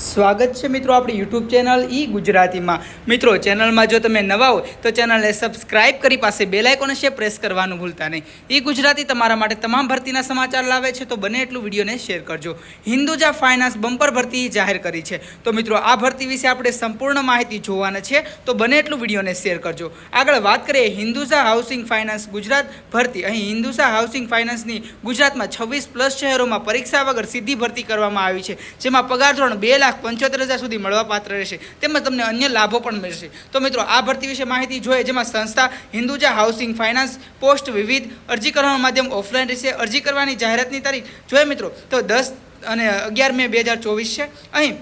સ્વાગત છે મિત્રો આપણી યુટ્યુબ ચેનલ ઈ ગુજરાતીમાં. મિત્રો, ચેનલમાં જો તમે નવા હો તો ચેનલને સબસ્ક્રાઇબ કરી પાસે બેલ આઇકોન છે પ્રેસ કરવાનું ભૂલતા નહીં. ઈ ગુજરાતી તમારા માટે તમામ ભરતીના સમાચાર લાવે છે, તો બને એટલું વિડીયોને શેર કરજો. હિન્દુજા ફાઇનાન્સ બમ્પર ભરતી જાહેર કરી છે. તો મિત્રો, આ ભરતી વિશે આપણે સંપૂર્ણ માહિતી જોવાના છે, તો બને એટલું વિડીયોને શેર કરજો. આગળ વાત કરીએ હિન્દુઝા હાઉસિંગ ફાઇનાન્સ ગુજરાત ભરતી. અહીં હિન્દુઝા હાઉસિંગ ફાઇનાન્સની ગુજરાતમાં છવ્વીસ પ્લસ શહેરોમાં પરીક્ષા વગર સીધી ભરતી કરવામાં આવી છે, જેમાં પગાર ધોરણ બે લાખ પંચોતેર હજાર સુધી મળવાપાત્ર રહેશે. તેમજ તમને અન્ય લાભો પણ મળશે. તો મિત્રો, આ ભરતી વિશે માહિતી જોઈએ, જેમાં સંસ્થા હિન્દુજા હાઉસિંગ ફાઇનાન્સ પોસ્ટ વિવિધ અરજી કરવાનું માધ્યમ ઓફલાઈન રહેશે. અરજી કરવાની જાહેરાતની તારીખ જોઈએ મિત્રો, તો દસ અને અગિયાર મે બે હજાર ચોવીસ છે. અહીં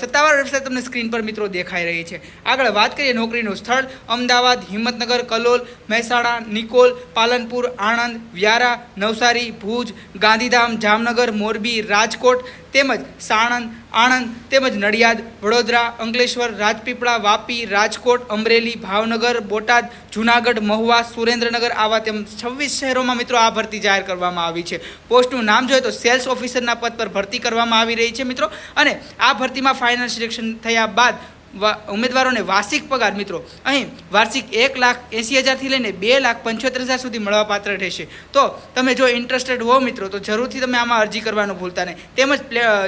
સત્તાવાર વેબસાઇટ તમને સ્ક્રીન પર મિત્રો દેખાઈ રહી છે. આગળ વાત કરીએ નોકરીનું સ્થળ. અમદાવાદ, હિંમતનગર, કલોલ, મહેસાણા, નિકોલ, પાલનપુર, આણંદ, વ્યારા, નવસારી, ભુજ, ગાંધીધામ, જામનગર, મોરબી, રાજકોટ તેમજ સાણંદ, આણંદ, તેમજ નડિયાદ, વડોદરા, અંકલેશ્વર, રાજપીપળા, વાપી, રાજકોટ, અમરેલી, ભાવનગર, બોટાદ, જુનાગઢ, મહુવા, સુરેન્દ્રનગર આવા તેમ છવ્વીસ શહેરોમાં મિત્રો આ ભરતી જાહેર કરવામાં આવી છે. પોસ્ટનું નામ જોઈએ તો સેલ્સ ઓફિસરના પદ પર ભરતી કરવામાં આવી રહી છે મિત્રો. અને આ ભરતીમાં ફાઇનલ સિલેક્શન થયા બાદ ઉમેદવારોને વાર્ષિક પગાર, મિત્રો. અહીં વાર્ષિક એક લાખ એંસી હજારથી લઈને બે લાખ પંચોતેર હજાર સુધી મળવાપાત્ર રહેશે. તો તમે જો ઇન્ટરેસ્ટેડ હો, મિત્રો, તો જરૂરથી તમે આમાં અરજી કરવાનું ભૂલતા નહીં. તેમજ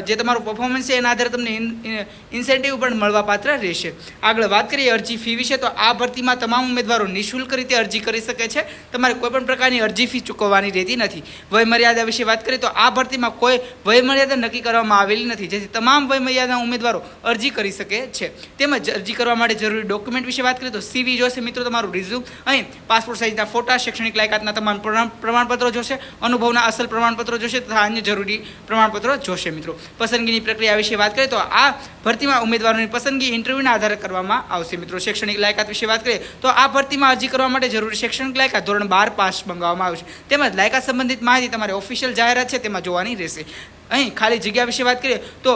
જે તમારું પરફોર્મન્સ છે, એના આધારે તમને ઇન્સેન્ટિવ પણ મળવાપાત્ર રહેશે. આગળ વાત કરીએ અરજી ફી વિશે, તો આ ભરતીમાં તમામ ઉમેદવારો નિઃશુલ્ક રીતે અરજી કરી શકે છે. તમારે કોઈપણ પ્રકારની અરજી ફી ચૂકવવાની રહેતી નથી. વયમર્યાદા વિશે વાત કરીએ, તો આ ભરતીમાં કોઈ વયમર્યાદા નક્કી કરવામાં આવેલી નથી. જેથી તમામ વયમર્યાદા ઉમેદવારો અરજી કરી શકે છે. તેમજ અરજી કરવા માટે જરૂરી ડોક્યુમેન્ટ વિશે વાત કરીએ તો સીવી જોશે મિત્રો તમારું રિઝ્યુમ અહીં પાસપોર્ટ સાઇઝના ફોટા, શૈક્ષણિક લાયકાતના તમામ પ્રમાણ- પ્રમાણપત્રો જોશે, અનુભવના અસલ પ્રમાણપત્રો જોશે તથા અન્ય જરૂરી પ્રમાણપત્રો જોશે મિત્રો. પસંદગીની પ્રક્રિયા વિશે વાત કરીએ તો આ ભરતીમાં ઉમેદવારોની પસંદગી ઇન્ટરવ્યૂના આધારે કરવામાં આવશે મિત્રો. શૈક્ષણિક લાયકાત વિશે વાત કરીએ તો આ ભરતીમાં અરજી કરવા માટે જરૂરી શૈક્ષણિક લાયકાત ધોરણ બાર પાસ મંગાવવામાં આવશે તેમજ લાયકાત સંબંધિત માહિતી તમારે ઓફિશિયલ જાહેરાત છે, તેમાં જોવાની રહેશે. અહીં ખાલી જગ્યા વિશે વાત કરીએ તો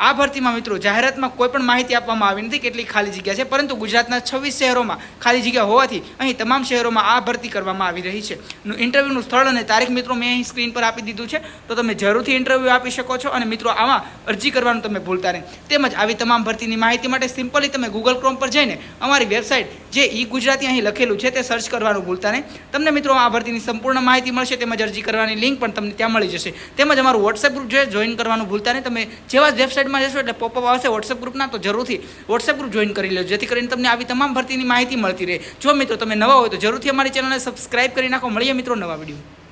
આ ભરતીમાં મિત્રો, જાહેરાતમાં કોઈ પણ માહિતી આપવામાં આવી નથી, કેટલી ખાલી જગ્યા છે, પરંતુ ગુજરાતના છવ્વીસ શહેરોમાં ખાલી જગ્યા હોવાથી અહીં તમામ શહેરોમાં આ ભરતી કરવામાં આવી રહી છે. ઇન્ટરવ્યૂનું સ્થળ અને તારીખ મિત્રો મેં અહીં સ્ક્રીન પર આપી દીધું છે, તો તમે જરૂરથી ઇન્ટરવ્યૂ આપી શકો છો અને મિત્રો આમાં અરજી કરવાનું તમે ભૂલતા નહીં. તેમજ આવી તમામ ભરતીની માહિતી માટે સિમ્પલી તમે ગૂગલ ક્રોમ પર જઈને અમારી વેબસાઇટ જે ઈ ગુજરાતી અહીં લખેલું છે તે સર્ચ કરવાનું ભૂલતા નહીં. તમને મિત્રો આ ભરતીની સંપૂર્ણ માહિતી મળશે, તેમજ અરજી કરવાની લિંક પણ તમને ત્યાં મળી જશે. તેમજ અમારું વોટ્સએપ ગ્રુપ છે જોઈન કરવાનું ભૂલતા નહીં. તમે જેવા જ વેબસાઇટમાં જશો એટલે પોપઅપ આવશે વોટ્સએપ ગ્રુપના તો જરૂરથી વોટ્સએપ ગ્રુપ જોઈન કરી લેજો, જેથી કરીને તમને આવી તમામ ભરતીની માહિતી મળતી રહે. જો મિત્રો તમે નવા હોય તો જરૂરથી અમારી ચેનલને સબસ્ક્રાઇબ કરી નાખો. મળીએ મિત્રો નવા વીડિયો